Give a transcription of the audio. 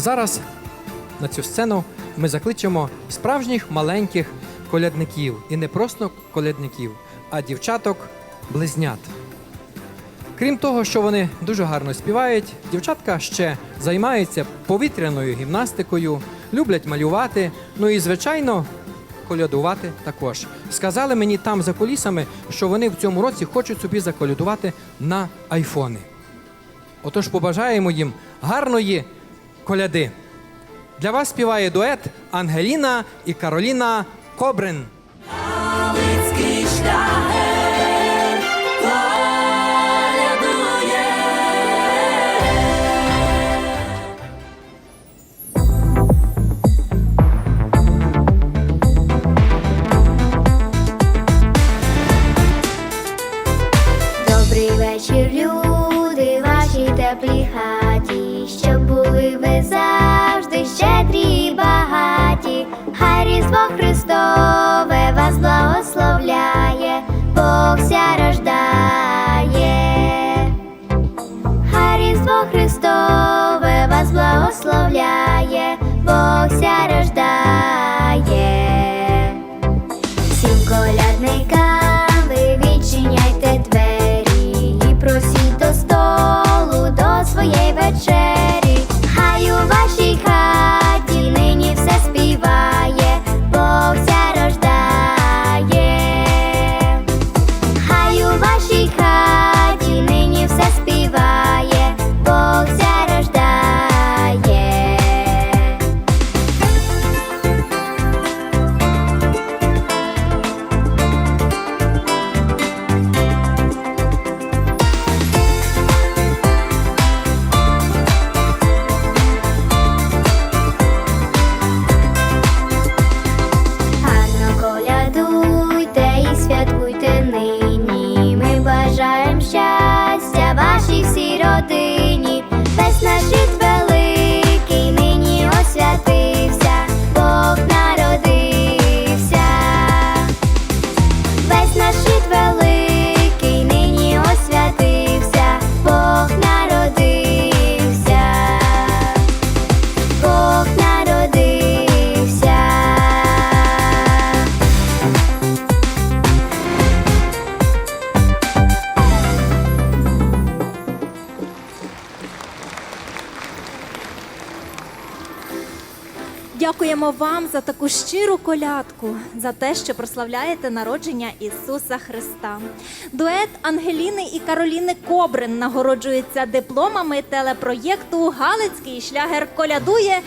зараз на цю сцену ми закличемо справжніх маленьких колядників. І не просто колядників, а дівчаток-близнят. Крім того, що вони дуже гарно співають, дівчатка ще займаються повітряною гімнастикою, люблять малювати, ну і, звичайно, колядувати також. Сказали мені там за кулісами, що вони в цьому році хочуть собі заколядувати на айфони. Отож побажаємо їм гарної коляди. Для вас співає дует Ангеліна і Кароліна Кобрин. Добрий вечір, люди, хаті, щоб були ви завжди щедрі і багаті. Хай Різдво Христове вас благословляє, Бог ся рождає. Хай Різдво Христове вас благословляє, хаті наш рід великий Дякуємо вам за таку щиру колядку, за те, що прославляєте народження Ісуса Христа. Дует Ангеліни і Кароліни Кобрин нагороджується дипломами телепроєкту Галицький шлягер колядує